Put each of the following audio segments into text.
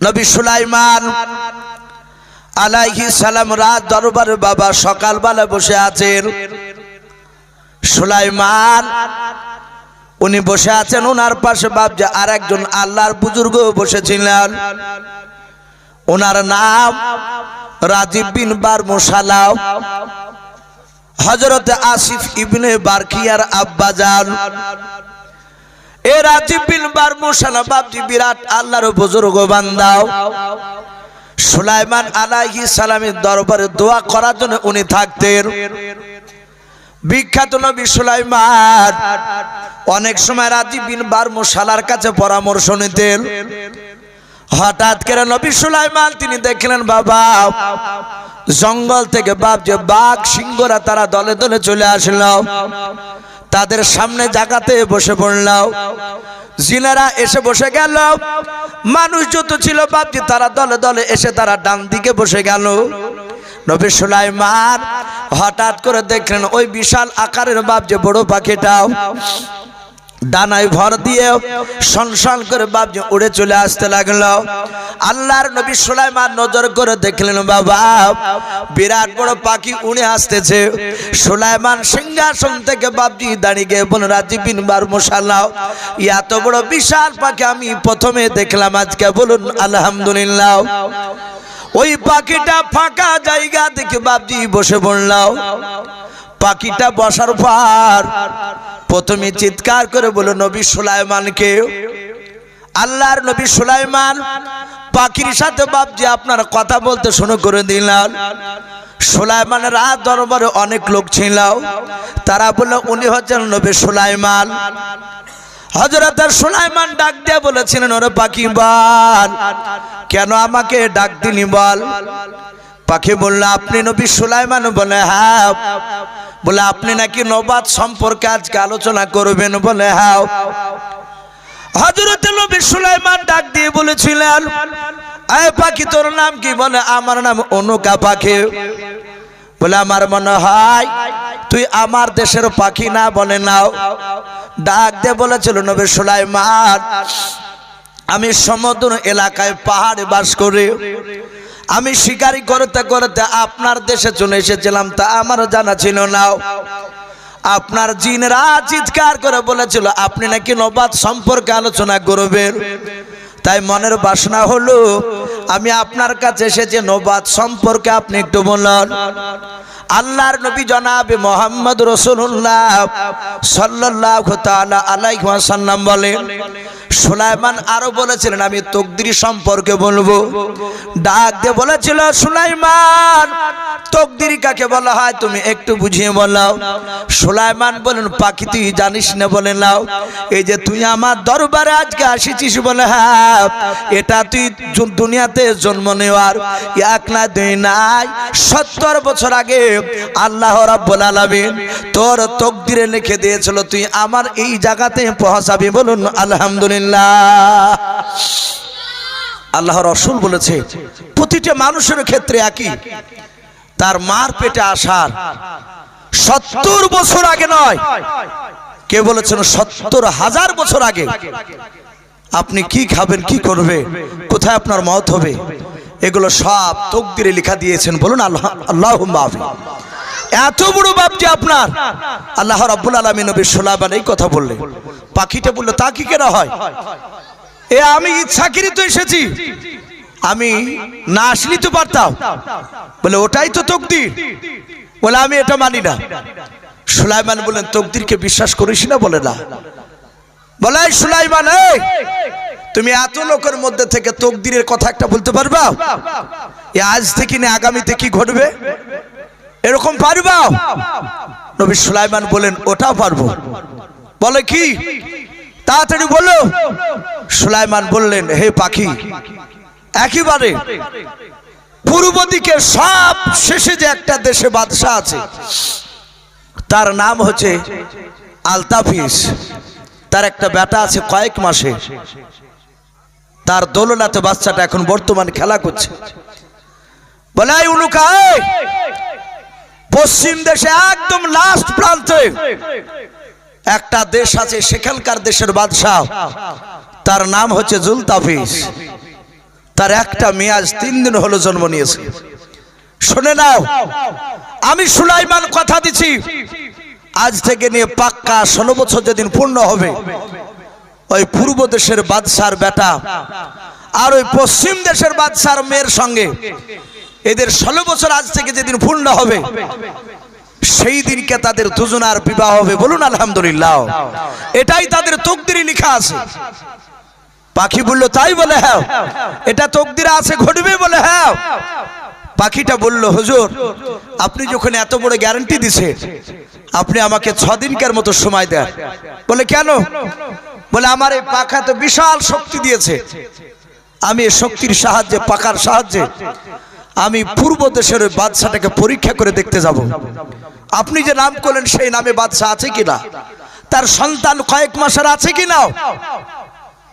নবী সুলাইমান আলাইহি সালাম রাত দরবারে বাবা সকালবেলা বসে আছেন। সুলাইমান, উনি বসে আছেন ওনার পাশে যে আর একজন আল্লাহর বুজুর্গ বসেছিলেন। ওনার নাম রাজীব বিন মুসালাও হজরত আসিফ ইবনে বারকিয়ার আব্বাজান। এ রাজীব বিন বার মুসালা বাপজি বিরাট, আল্লাহর বুজুর্গ বান্দাও সুলাইমান আলাইহি সালামের দরবারে দোয়া করার জন্য উনি থাকতেন। বিখ্যাত নবী সুলাইমান অনেক সময় রাজীব বিন বার কাছে পরামর্শ নিতেন। হঠাৎ করে নবী সুলাইমান, তিনি দেখলেন, বাবা, জঙ্গল থেকে বাপ যে বাঘ সিংহরা তারা দলে দলে চলে আসল। তাদের সামনে জাগাতে বসে পড়লাম। জিনারা এসে বসে গেল। মানুষ যত ছিল বাপজি তারা দলে দলে এসে তারা ডান দিকে বসে গেল। নবী সুলাইমান হঠাৎ করে দেখলেন ওই বিশাল আকারের বাপ যে বড় পাখিটাও ডানায় ভর দিয়ে সনসন করে বাপ যে উড়ে চলে আসতে লাগল। আল্লাহর নবী সুলাইমান নজর করে দেখলেন, বাবা, বিরাট বড় পাখি উড়ে আসতেছে। সুলাইমান সিংহাসন থেকে বাপজি দাঁড়িয়ে বলে রাজি বিন বার মশাল্লাহ এত বড় বিশাল পাখি আমি প্রথমে দেখলাম, আজকে বলুন, আলহামদুলিল্লাহ। ওই পাখিটা ফাঁকা জায়গা দেখে বাপজি বসে পড়লাম পাখিটা বসার পর প্রথমে চিৎকার করে বলো নবী সুলাইমানকে? আল্লাহর নবী সুলাইমান পাখির সাথে, বাপজি, আপনার কথা বলতে শুরু করে দিলাম। সুলাইমানের রাত দরবারে অনেক লোক ছিল। তারা বলল, উনি হচ্ছেন নবী সুলাইমান। হজরত সুলাইমান ডাক দিয়ে বলেছিলেন, ওরে পাখি বল, কেন আমাকে ডাক দিনি বল? পাখি বলল, আপনি নবী সুলাইমান বলে হ্যাঁ বলে, আপনি নাকি নবাদ সম্পর্কে আজকে আলোচনা করবেন বলে, হাও। হজরত নবী সুলাইমান ডাক দিয়ে বলেছিলেন আয় পাখি, তোর নাম কি? বলে, আমার নাম অনুকা পাখি। বলে, আমার মনে হয় তুই আমার দেশের পাখি না বলে নাও। ডাক দিয়ে বলেছিল নবী সুলাইমান, আমি সমুদ্র এলাকায় পাহাড়ে বাস করি। আমি শিকারি করতে করতে আপনার দেশে চলে এসেছিলাম, তা আমার জানা ছিল না। আপনার জিনরা চিৎকার করে বলেছিল, আপনি নাকি নবাদ সম্পর্কে আলোচনা করবেন? তাই মনের বাসনা হলো, আমি আপনার কাছে এসেছি নবাদ সম্পর্কে আপনি একটু বলুন। আল্লাহর নবী জনাবে মোহাম্মদ রসুল্লাহ সাল্লাহ আলাইসাল্লাম বলেন সুলাইমান আরও বলেছিলেন, আমি তকদির সম্পর্কে বলব। ডাক দিয়ে বলেছিল, সুলাইমান, তকদির কাকে বলা হয় তুমি একটু বুঝিয়ে বলাও। সুলাইমান বলেন পাখি তুই জানিস না বলে নাও। এই যে তুই আমার দরবারে আজকে আসিছিস বলে হ্যাঁ এটা তুই দুনিয়াতে জন্ম নেওয়ার এক না দুই নাই, সত্তর বছর আগে আল্লাহ রাব্বুল আলামিন তোর তকদিরে লিখে দিয়েছিল, তুই আমার এই জায়গাতে পৌঁছাবি বলুন, আলহামদুলিল্লাহ। আল্লাহ রসুল বলেছে, প্রতিটা মানুষের ক্ষেত্রে একই, তার মার পেটে আসার সত্তর বছর আগে নয়। কে বলেছেন, সত্তর হাজার বছর আগে। আপনি কি খাবেন, কি করবে? কোথায় আপনার মত হবে? এগুলো সব তকদিরে লেখা দিয়েছেন, বলুন আল্লাহ আল্লাহ এত বড় বাপ যে আপনার। আল্লাহ রাব্বুল আলামিন নবী এই কথা বললেন। পাখিটা বলল, তা কি কেনা হয়? এ, আমি ইচ্ছাকৃত এসেছি। আমি না আসলি তো পারতাম। বলে, ওটাই তো তকদির। বলে, আমি এটা মানি না। সুলাইমান বলেন তকদিরকে বিশ্বাস করিস না? বলে না। বলে সুলাইমান তুমি এত লোকের মধ্যে থেকে তকদিরের কথা একটা বলতে পারবা? আজ থেকে না আগামীতে কি ঘটবে? এরকম পারবা? নবী সুলাইমান বলেন, ওটাও পারব। বলে কি? তাড়াতাড়ি বলো। সুলাইমান বললেন, হে পাখি, একেবারে পূর্ব দিকে সব শেষে যে একটা দেশে বাদশাহ আছে, তার নাম হচ্ছে আলতাফিস। তার একটা বেটা আছে কয়েক মাসে। তার দোলনাতে বাচ্চাটা এখন বর্তমান খেলা করছে। বলে "এই উনুকা এই, পশ্চিম দেশে একদম লাস্ট প্রান্তে একটা দেশ আছে সেখানকার দেশের বাদশাহ। তার নাম হচ্ছে জুলতাফিস তার একটা মেয়ে আজ তিন দিন হলো জন্ম নিয়েছে। শুনে নাও আমি সুলাইমান কথা দিচ্ছি। আজ থেকে নিয়ে পাক্কা ষোলো বছর যেদিন পূর্ণ হবে ওই পূর্ব দেশের বাদশার বেটা আর ওই পশ্চিম দেশের বাদশার মেয়ের সঙ্গে। এদের ষোলো বছর আজ থেকে যেদিন পূর্ণ হবে, সেই দিনকে তাদের দুজনার বিবাহ হবে বলুন আলহামদুলিল্লাহ। এটাই তাদের তকদিরে লেখা আছে। পাখি বলল, তাই বলে হ্যাঁ। এটা তকদিরে আছে, ঘটবে বলে হ্যাঁ। পাখিটা বলল, হুজুর, আপনি যখন এত বড় গ্যারান্টি দিছে, আপনি আমাকে ছ দিনকার মতো সময় দেন। বলে, কেন? বলে, আমার এই পাখা তো বিশাল শক্তি দিয়েছে। আমি শক্তির সাহায্যে, পাখার সাহায্যে, আমি পূর্ব দেশের ওই বাদশাটাকে পরীক্ষা করে দেখতে যাব। আপনি যে নাম করলেন, সেই নামে বাদশা আছে কিনা? তার সন্তান কয়েক মাসের আছে কিনা?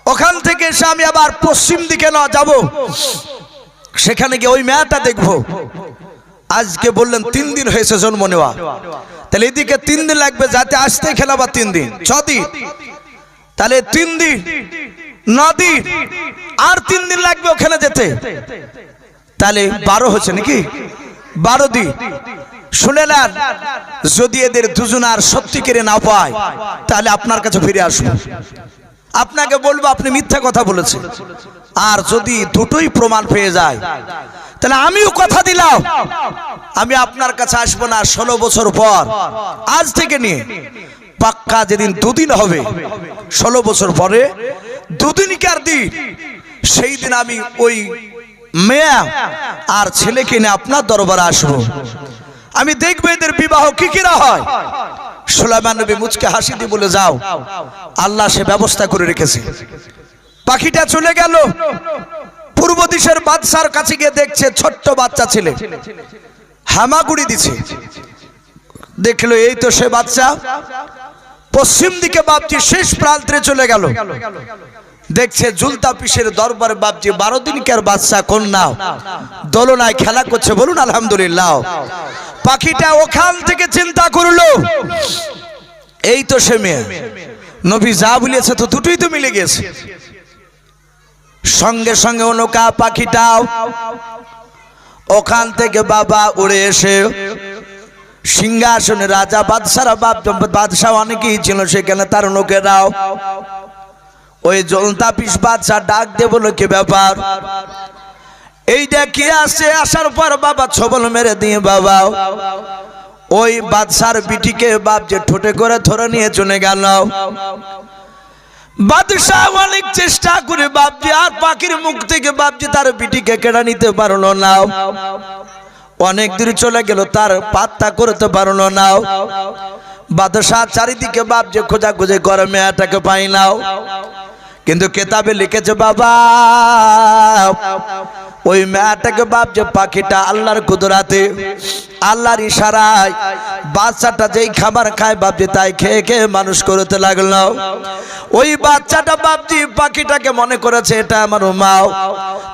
ওখান থেকে এসে আমি আবার পশ্চিম দিকে না যাব। সেখানে গিয়ে ওই মেয়াটা দেখব। আজকে বললেন, তিন দিন হয়েছে জন্ম নেওয়া। তাহলে এদিকে তিন দিন লাগবে, যাতে আসতে খেলাবার তিন দিন। ছ দিন। তাহলে তিন দিন, ন দিন, আর তিন দিন লাগবে ওখানে যেতে। তাহলে বারো হচ্ছে নাকি? বারো দিন। শুনে নেন, যদি এদের দুজন আর সত্যি করে না পায়, তাহলে আপনার কাছে ফিরে আসব। আপনাকে বলব, আপনি মিথ্যা কথা বলেছেন। আর যদি দুটোই প্রমাণ পেয়ে যায়, তাহলে আমিও কথা দিলাম। আমি আপনার কাছে আসব না ষোলো বছর পর। আজ থেকে নিয়ে। পাক্কা যেদিন দুদিন হবে, ষোলো বছর পরে দুদিনকার দিন সেই দিন আমি ওই মেয়া আর ছেলেকে নিয়ে আপনার দরবারে আসব। আমি দেখব এদের বিবাহ কি কিরা হয়। সুলাইমান নবী মুচকে হাসি দিয়ে বলে, যাও, আল্লাহ সে ব্যবস্থা করে রেখেছে। পাখিটা চলে গেল। পূর্ব দিশের বাদশার কাছে গিয়ে দেখছে ছোট্ট বাচ্চা ছেলে। হামাগুড়ি দিছে। দেখল, এই তো সে বাচ্চা। পশ্চিম দিকে বাপজি শেষ প্রান্তে চলে গেল। দেখছে জুলতা পিসের দরবারে বাপজি বারো দিনকার বাচ্চা কন্যা। দোলনায় খেলা করছে, বলুন আলহামদুলিল্লাহ। পাখিটা ওখান থেকে চিন্তা করল, এই তো সে মেয়ে। নবী যা বলেছে তো দুটোই তো মিলে গেছে। সঙ্গে সঙ্গে অনুকা পাখিটাও ওখান থেকে বাবা উড়ে এসে সিংহাসনে রাজা বাদশারা বাপ বাদশাহ অনেকেই ছিল সেখানে, তার লোকেরাও। ওই জলতা পিস বাদশাহ ডাক দে বলো কি ব্যাপার? এই কি আসে আসার পর বাবা ছবল মেরে দিয়ে, বাবা, ওই বাদশার বিটিকে বাপ যে ঠোঁটে করে ধরে নিয়ে চলে গেল। বাদশাহ অনেক চেষ্টা করে বাপজি আর পাখির মুখ থেকে বাপজি তার বিটিকে কেড়ে নিতে পারল না। অনেক দূর চলে গেল, তার পাত্তা করতে পারল নাও বাদশাহ চারিদিকে বাপ যে খোঁজা খুঁজে করে মেয়াটাকে পাই নাও। কিন্তু কেতাবে লিখেছে, বাবা ওই মেয়াটাকে যে পাখিটা আল্লাহর কুদরাতে, আল্লাহর ইশারায়, বাচ্চাটা যেই খাবার খায় বাপজি তাই খেয়ে খেয়ে মানুষ করতে লাগল। ওই বাচ্চাটা বাপজি পাখিটাকে মনে করেছে, এটা আমার মাও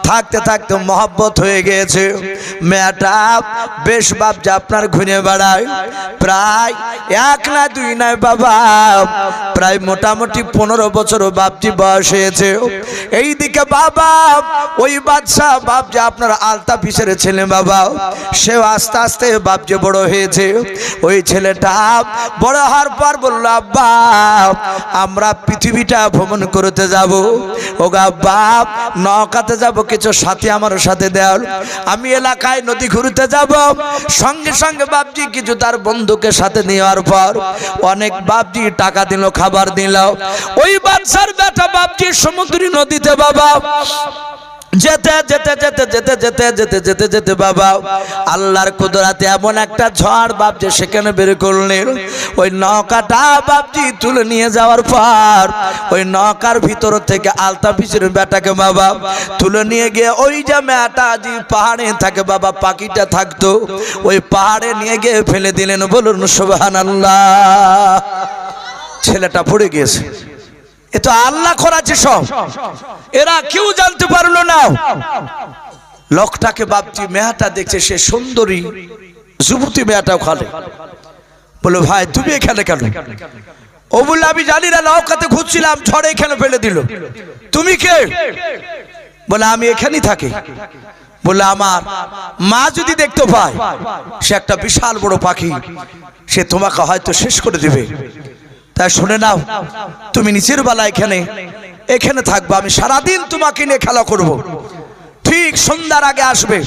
থাকতে থাকতে মহব্বত হয়ে গিয়েছে মেয়েটা বেশ বাপজি আপনার ঘুরে বেড়ায়। প্রায় এক না দুই নয় বাবা, প্রায় মোটামুটি পনেরো বছর বাপজি বয়স হয়েছে। এইদিকে বাবা, ওই বাচ্চা বাপজি আপনার আলতা পিসের ছেলে বাবা? সেও আস্তে আস্তে বাপ যে বড় হয়েছে। ওই ছেলেটা বড় হওয়ার পর বলল, আব্বা, আমরা পৃথিবীটা ভ্রমণ করতে যাব। ও গা বাপ নৌকাতে যাব, কিছু সাথে আমার সাথে দেওয়াল। আমি এলাকায় নদী ঘুরতে যাব। সঙ্গে সঙ্গে বাপজি কিছু তার বন্ধুকে সাথে নেওয়ার পর অনেক বাপজি টাকা দিল, খাবার দিল। ওই বাচ্চার বেটা বাপজি সমুদ্রী নদীতে, বাবা যেতে যেতে যেতে যেতে যেতে যেতে যেতে যেতে, বাবা। আল্লাহর কুদরাতে এমন একটা ঝড় বাপ যে সেখানে বের করলেন। ওই নৌকাটা বাপজি তুলে নিয়ে যাওয়ার পর ওই নৌকার ভিতর থেকে আলতা পিছের বেটাকে বাবা তুলে নিয়ে গিয়ে ওই যে মেয়েটা যে পাহাড়ে থাকে বাবা, পাখিটা থাকতো, ওই পাহাড়ে নিয়ে গিয়ে ফেলে দিলেন। বলুন সুবহান আল্লাহ ছেলেটা পড়ে গিয়েছে। এ তো আল্লাহ করাছে সব। এরা কেউ জানতে পারল না। লোকটাকে বাপজি মেয়াটা দেখছে, সে সুন্দরী। যুবতী মেয়াটাও খালে। বলো, ভাই, তুমি এখানে কেন? ও বলল, আমি জানি না, নৌকাতে ঘুরছিলাম, ঝড়ে এখানে ফেলে দিল। তুমি কে? বলে, আমি এখানেই থাকি। বলে, আমার মা যদি দেখতে পায়, সে একটা বিশাল বড় পাখি, সে তোমাকে হয়তো শেষ করে দিবে। তাই শুনে নাও, তুমি নিচের বেলা এখানে এখানে থাকব, আমি সারাদিন তোমাকে নিয়ে খেলা করব। ঠিক সন্ধ্যার আগে আসবে।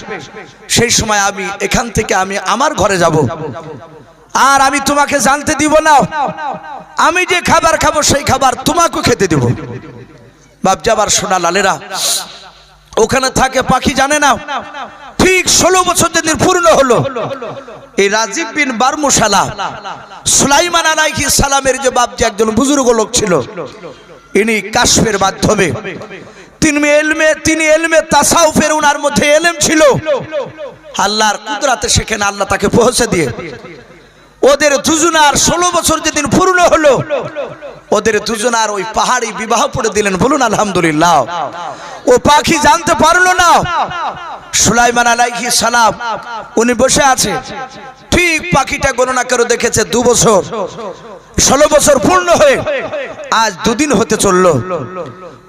সেই সময় আমি এখান থেকে আমি আমার ঘরে যাব। আর আমি তোমাকে জানতে দিব না, আমি যে খাবার খাব সেই খাবার তোমাকে খেতে দিব। বাপজাবার সোনা লালেরা, ওখানে থাকে, পাখি জানে না, ঠিক ষোলো বছর যেদিন পূর্ণ হলো এই রাজীব বিন বারমুশালা, সুলাইমান আলাইহি সালামের যে বাপ যে একজন বুজুর্গ লোক ছিল, ইনি কাশ্মের মাধ্যমে, তিনি এলমে তিনি এলমে তাসাউফের উনার মধ্যে এলেম ছিল। আল্লাহর কুদরাতে সেখানে আল্লাহ তাকে পৌঁছে দিয়ে। ওদের দুজনার ষোলো বছর যেদিন পূর্ণ হলো, ওদের দুজনার ওই পাহাড়ি বিবাহ পড়ে দিলেন। বলুন, আলহামদুলিল্লাহ। ও পাখি জানতে পারল না। সুলাইমান আলাইহি সালাম, উনি বসে আছে। ঠিক পাখিটা গণনা করে দেখেছে দু বছর। ষোলো বছর পূর্ণ হয়ে আজ দুদিন হতে চলল।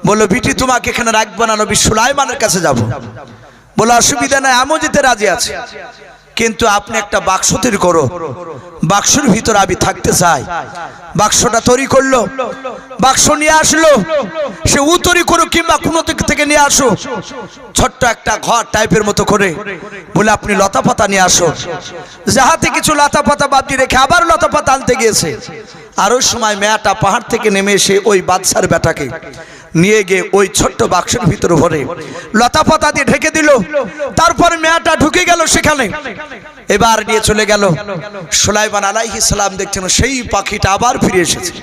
বলল, বিটি, তোমাকে এখানে রাখব না, নবী সুলাইমানের কাছে যাব। বলো অসুবিধা নাই, আমও যেতে রাজি আছে। কিন্তু আপনি একটা বাক্স তৈরি করো। বাক্সের ভিতর আমি থাকতে চাই। বাক্সটা তৈরি করল। বাক্স নিয়ে আসলো। সে উ তৈরি করো কিংবা কোনো থেকে নিয়ে আসো। ছোট্ট একটা ঘর টাইপের মতো করে। বলে আপনি লতা পাতা নিয়ে আসো। যাহাতে কিছু লতা পাতা বাদি রেখে আবার লতা পাতা আনতে গিয়েছে। আর সময় মেয়াটা পাহাড় থেকে নেমে এসে ওই বাদশার বেটাকে নিয়ে গিয়ে ওই ছোট্ট বাক্সের ভিতরে ভরে লতা পাতা দিয়ে ঢেকে দিল। তারপর মেয়াটা ঢুকে গেল সেখানে। এবার নিয়ে চলে গেল। সুলাইমান আলাইহি সালাম দেখছেন সেই পাখিটা আবার ফিরে এসেছে।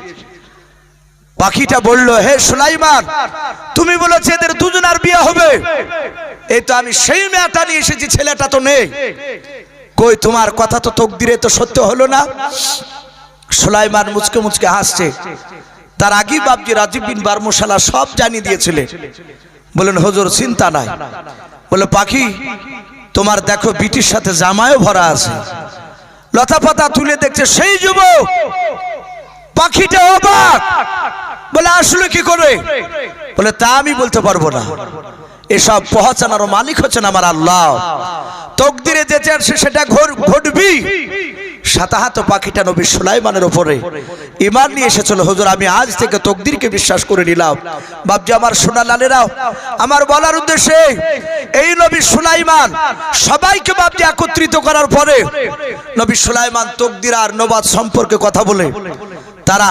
পাখিটা বলল, হে সুলাইমান, তুমি বলেছে এদের দুজনার বিয়ে হবে। এই তো আমি সেই মেয়াটা নিয়ে এসেছি, ছেলেটা তো নেই। কই, তোমার কথা তো তকদিরে তো সত্য হলো না? সুলাইমান মুচকে মুচকে হাসছে। তার আগে বাবজি রাজীব বিন বারমশালা সব জানিয়ে দিয়েছিলেন। বলেন হজুর, চিন্তা নাই। বলে পাখি, তোমার দেখো বিটির সাথে জামায়ও ভরা আছে। লতা পাতা তুলে দেখছে সেই যুবক। পাখিটা অবাক। বলে আসলে কি করে? বলে তা আমি বলতে পারব না। এসব পহচানোর মালিক হচ্ছেন আমার আল্লাহ। তকদিরে যে চাচ্ছে সেটা ঘটবি। সাতাহাত পাখিটা নবী সুলাইমানের উপরে। ইমান নিয়ে এসেছিল, হুজুর, আমি আজ থেকে তকদিরকে বিশ্বাস করে নিলাম। বাবজি আমার সোনা লালেরাও আমার বলার উদ্দেশ্যে, এই নবী সুলাইমান সবাইকে বাবজি একত্রিত করার পরে, নবী সুলাইমান তকদির আর নবাদ সম্পর্কে কথা বলে, তারা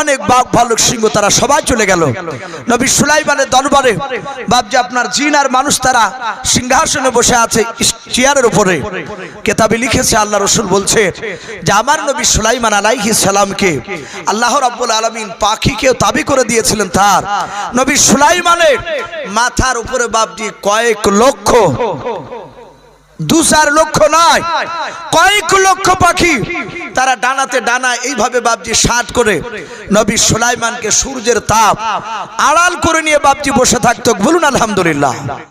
অনেক বাঘ, ভালুক, সিংহ, তারা সবাই চলে গেল। নবী সুলাইমানের দরবারে বাবজি আপনার জিন আর মানুষ তারা সিংহাসনে বসে আছে চেয়ারের উপরে কেতাবে লিখেছে আল্লাহ রসুল বলছে যে আমার নবী সুলাইমান আলাইহি সালামকে আল্লাহ রাব্বুল আলামিন পাখিকে তাবি করে দিয়েছিলেন তার। নবী সুলাইমানের মাথার উপরে বাবজি কয়েক লক্ষ, দু চার লক্ষ নয়, কয়েক লক্ষ পাখি তারা ডানাতে ডানা এইভাবে বাবজি ষাট করে নবী সুলাইমানকে সূর্যের তাপ আড়াল করে নিয়ে বাবজি বসে থাকতো। বলুন আলহামদুলিল্লাহ।